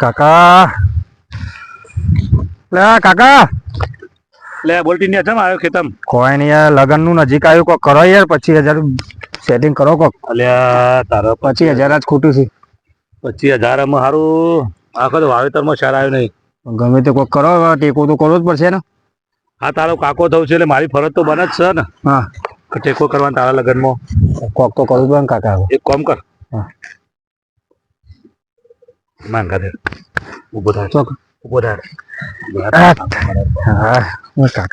કાકા. લે કાકા. લે બોલટી ને જમ આવ્યો ખેતમ? કોઈ નહીં યાર લગનનું નજીક આવ્યું કોક કરો યાર પચીસ હજાર સેટિંગ કરો કો અલ્યા તારો પચીસ હજાર જ ખોટું છે. પચીસ હજારમાં સારું આખો તો વાવેતરમાં સાર આવ્યો નહીં. ગમે તે કોક કરો ટેકો તો કરવો જ પડશે ને. હા તારો કાકો થવું છે એટલે મારી ફરજ તો બને જ છે ને. હા. કે ટેકો કરવાનો તારા લગ્નમાં. કોક તો કરવું પડે કાકા એક કામ કર. હા. ઊભો થાય ચોક. ઊભો થાય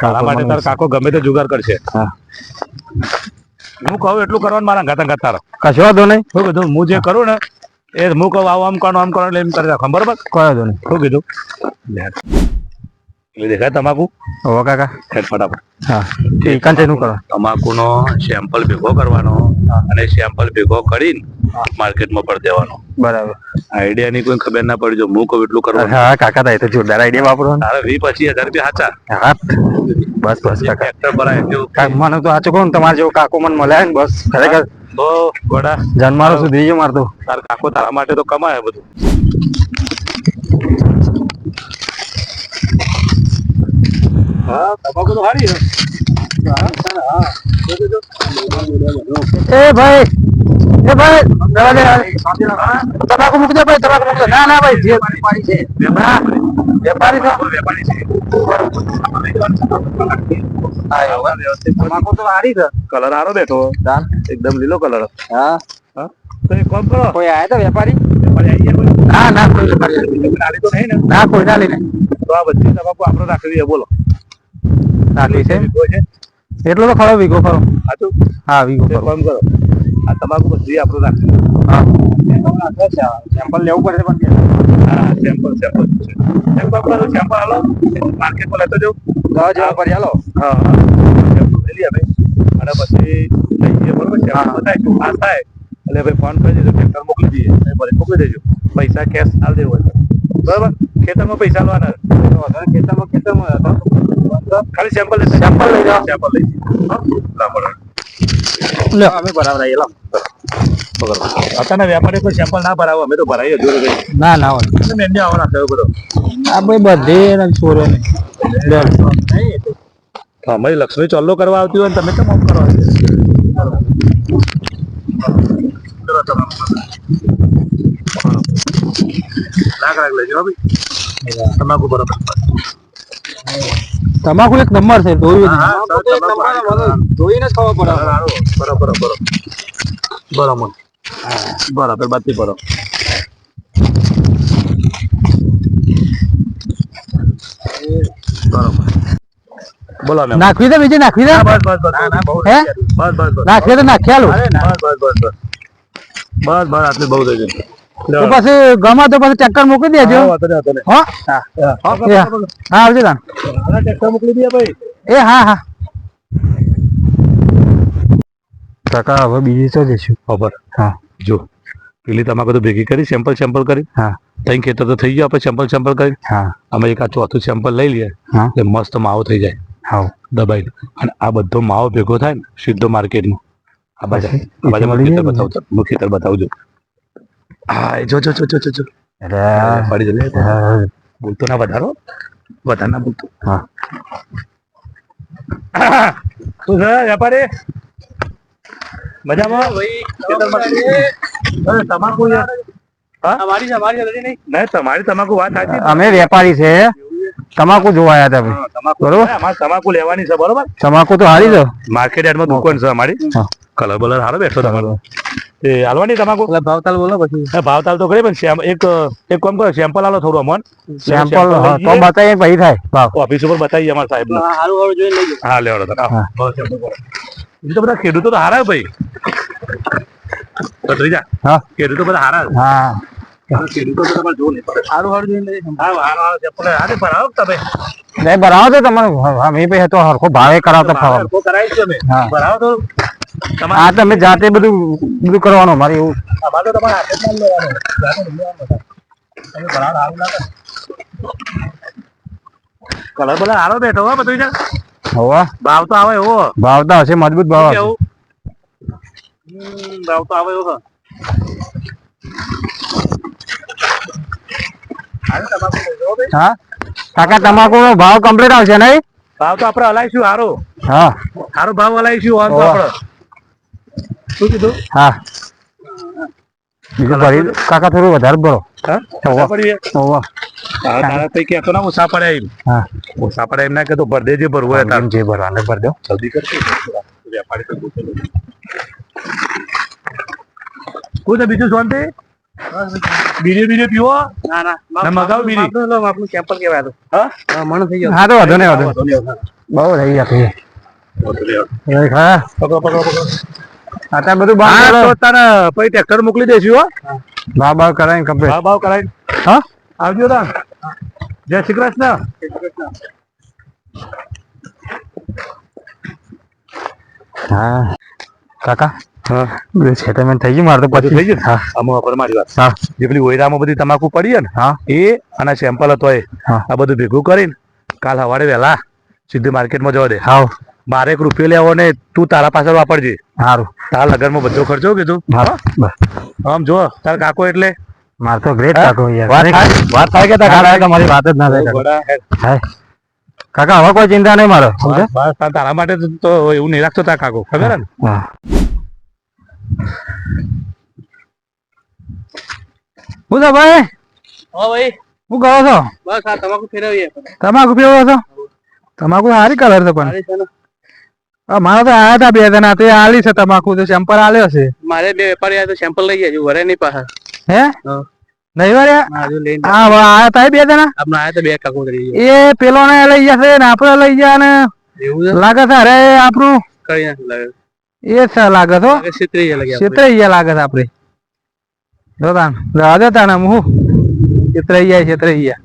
કાકા ગમે તે જુગાર કરશે. હું કહું એટલું કરવાનું મારા ગાતા ગાતા કશો વાંધો નહીં? શું કીધું હું જે કરું ને એ હું કહું આવું આમ કોણ આમ કોણ એટલે એમ કરી રાખો બરોબર કયો વાંધો નહીં. શું કીધું દેખાય તમાકુ? ઓ કાકા. ફટાફટ. હા. છે નું કરો? તમાકુનો સેમ્પલ ભેગો કરવાનો. અને સેમ્પલ ભેગો કરીને માર્કેટમાં પર દેવાનો. બરાબર. આઈડિયા ની કોઈ ખબર ના પડી જો હું કહું એટલું કરવાનું. હા કાકા તા તો જોરદાર આઈડિયા વાપરો તારે વી પચીસ હજાર રૂપિયા સાચા હા. બસ બસ કાકા. ટ્રેક્ટર ભરાય જેવું મને તો સાચું કહું તમારે જેવો કાકો મને મળ્યા ને બસ ખરેખર. બહુ ગોડા જન્મારો સુધી ગયો મારતો. તાર કાકો તારા માટે તો કમાય બધું. હા તમાકુ તો સારી છે. એ ભાઈ એ ભાઈ જવા દે તમાકુ મૂકી દે ભાઈ તમાકુ મૂકી દે. ના ના ભાઈ જે વેપારી તો વેપારી છે. તમાકુ તો સારી છે. કલર હારો બેઠો. એકદમ લીલો કલર હા. હા? તો એક કામ કરો. કોઈ આયા તો વેપારી? વેપારી ના ના કોઈ વેપારી. તો નહીં ને? ના કોઈ ના લઈને તો આ બધી તમાકુ આપણે રાખવી છે બોલો. રાખી છે. કોઈ છે? એટલો તો ખરો વીઘો ખરો. સાચું? હા વીઘો ખરો. કામ કરો. આ તમાકુ બધી આપણે રાખવી હા. સેમ્પલ લેવું પડશે પણ હા સેમ્પલ સેમ્પલ કામ કરો સેમ્પલ હાલો. માર્કેટમાં લેતો જાઉં દવા જેવા પર હાલો. હા. સેમ્પલ લઈ લઈએ ભાઈ અને પછી લઈએ બરોબર? સેમ્પલ બતાય તો પાસ થાય. એટલે ભાઈ ફોન કરી દેજો ટ્રેક્ટર મોકલી દઈએ. ભલે મોકલી દેજો. પૈસા કેશ આલ દેવો હોય. બરોબર? ખેતરમાં પૈસા લેવાના ખેતરમાં ખેતરમાં હતો. ખાલી સેમ્પલ લેતા Sample લઈ જાઓ. સેમ્પલ લઈ? લા. અમે બરાબર આવીએ લો. અત્યારના વેપારી કોઈ સેમ્પલ ના ભરાવો અમે તો ભરાઈએ જોડે ના ના હોય. એટલે આવવા આવવાના થયો બધો આ ભાઈ બધે છોરો ને અમારી લક્ષ્મી ચોલ્લો કરવા આવતી હોય ને તમે કેમ કરો. ચલો લાખ લેજો તમાકુ બરોબર તમાકુ એક નંબર છે. મને ધોઈને જ ખાવા પડે. બરોબર બરાબર બરાબર. બરાબર બાતી બરો. બરોબર. બોલો મેમ નાખવી દે બીજી નાખવી દે. બસ બસ બસ. ના બહુ હે? બસ બસ બસ નાખીએ તો નાખ્યા લો બસ બસ બસ બસ. બસ બસ બહુ થઈ ગઈ. તો પછી ગમે તો પછી ટ્રેક્ટર મોકલી દેજો. હા, આવજો તાન ટ્રેક્ટર મોકલી દે ભાઈ. એ હા હા. કાકા હવે બીજી તો જઈશું ખબર. હા. જો પેલી તમાકુ તો ભેગી કરી સેમ્પલ સેમ્પલ કરી. હા. ત્રણ ખેતર તો થઈ ગયો આપણે સેમ્પલ સેમ્પલ કરી. હા. અમે એક આ ચોથું સેમ્પલ લઈ લઈએ. હા. એટલે મસ્ત માવો થઈ જાય. હા. દબાઈ અને આ બધો માવો ભેગો થાય ને સીધો માર્કેટમાં આ બાજુ આ બાજુ ખેતર બતાવતો ને? ખેતર બતાવજો હા એ જો જો જો જો જો જો. અરે પડી જશે બોલતો ના વધારો. વધારે ના બોલતો. હા. શું છે વેપારી. મજામાં? ખેતરમાં? અરે, તમાકુ યાર હા? નહીં? તમારી તમાકુ વાત સાચી અમે વેપારી છે. તમાકુ જોવા આવ્યા હતા ભાઈ. તમાકુ બરોબર. અમારે તમાકુ લેવાની છે બરોબર? તમાકુ તો હારી છે. માર્કેટ યાર્ડમાં દુકાન છે અમારી. કલર બલર સારો બેઠો તમારો. એ હાલવાની તમાકુ? ભાવતાલ બોલો પછી. હા ભાવતાલ તો કરી પણ એક એક કામ કરો સેમ્પલ આલો થોડું અમોન. સેમ્પલ હા, તો બતાવીએ પછી થાય ભાવ. ઓફિસ ઉપર બતાવીએ અમાર સાહેબ હારું હારું જોઈ લઈ હા લેવડો તો હા. એ તો બધા ખેડૂતો તો હારા ભાઈ. તો જા હા. ખેડૂતો બધા હારા. હા. ખેડૂતો તો તમારે જોવું નહીં હારું હારું જોઈ લઈ હા હારો હારો ચપ્પલ હારે ભરાવો તમે? નહીં ભરાવો તો તમારે હા મેં તો હરખો ભાવે કરાવતો ફાવે હરખો કરાવી છે અમે ભરાવો તો આ તમે જાતે બધું બધું કરવાનું મારે એવું. અમારે તમારે હાથે જ લેવાનું. જાતે નહીં લેવાનું બધા. તમે ભરાવો હારું લાગે. કલર બધા આરો બેઠો હો બધું હવે. ભાવ તો આવે એવો. ભાવતા હશે મજબૂત ભાવ ભાવ તો આવે એવો. હા? કાકા તમાકુ નો ભાવ કમ્પ્લીટ આવશે નહીં? ભાવ તો આપણે હલાવીશું હારો. હા. હારો ભાવ તો ઓહ. આપણે શું કીધું? હા. બીજું ભરી કાકા થોડું વધારે ભરો હા? ઓહો. પડીએ ઓહો. હા તારા પૈકી કહેતો ના ઓછા એમ. હા. ઓછા એમ ના કહેતો ભર દેજે ભરવું હોય તાર. જે ભરવાનું ભર દો. જલ્દી કરશે વેપારી તો ગોતેલો. છે બીજું શાંતિ? બીજે બીજે પીવો? ના ના. મગાવ બીડી. આપણું સેમ્પલ કેવાય તો. હા? હા મણ થઈ ગયો. હા તો વાંધો નહીં વાંધો. બહુ રહી જતી પકડો, પકડો, પકડો. અત્યારે બધું બાર તો તારે પછી ટ્રેક્ટર મોકલી દેશું હો. ભાવ ભાવ કરાવીને કમ્પ્લીટ ભાવ ભાવ કરાવીને હા? આવજો તા જય શ્રી કૃષ્ણ. હા. કાકા હા. થઈ ગયું મારે તો પછી. થઈ ગયું? મારી વાત. હા. જે પેલી ઓયરામાં બધી તમાકુ પડી ને હા. એ અને સેમ્પલ હતો એ. હા. આ બધું ભેગું કરીને કાલ સવારે વહેલા સીધી માર્કેટમાં જવા દે. હાવ મારે એક રૂપિયો લેવો ને તું તારા પાછળ વાપરજે. સારું તારા લગનમાં બધો ખર્ચો કીધું. આમ જો તાર કાકો એટલે? માર તો ગ્રેટ કાકો યાર. વાત થાય? કે તમારી વાત જ ના થાય કાકા. હવે કોઈ ચિંતા નહીં મારો બસ, તારા માટે તો- એવું નહીં રાખતો તાર કાકો ખબર ને? હા તો ભાઈ? હા ભાઈ. હું કહો છો? બસ આ તમાકુ ફેરવીએ. તમાકુ ફેરવો છો? તમાકુ સારી કલર છે પણ. મારે તો આયા હતા બે જણા. તે આલી છે તમાકુ તો સેમ્પલ આલ્યો છે. મારે બે વેપારી આ તો સેમ્પલ લઈ ગયા વરે નહીં પાછા. હે? નહીં ના, લઈને હા આયા હતા બે જણા? આપણે આયા તો બે કાકુ કરી એ પેલો ને લઈ જશે ને આપડે લઈ ગયા ને એવું લાગે છે અરે આપણું નાખ્યું લાગે. એ છે લાગે તો આપણે. છેતરાઈ લાગે છે આપણે જોતા જવા હું છેતરાઈ ગયા છેતરાઈ ગયા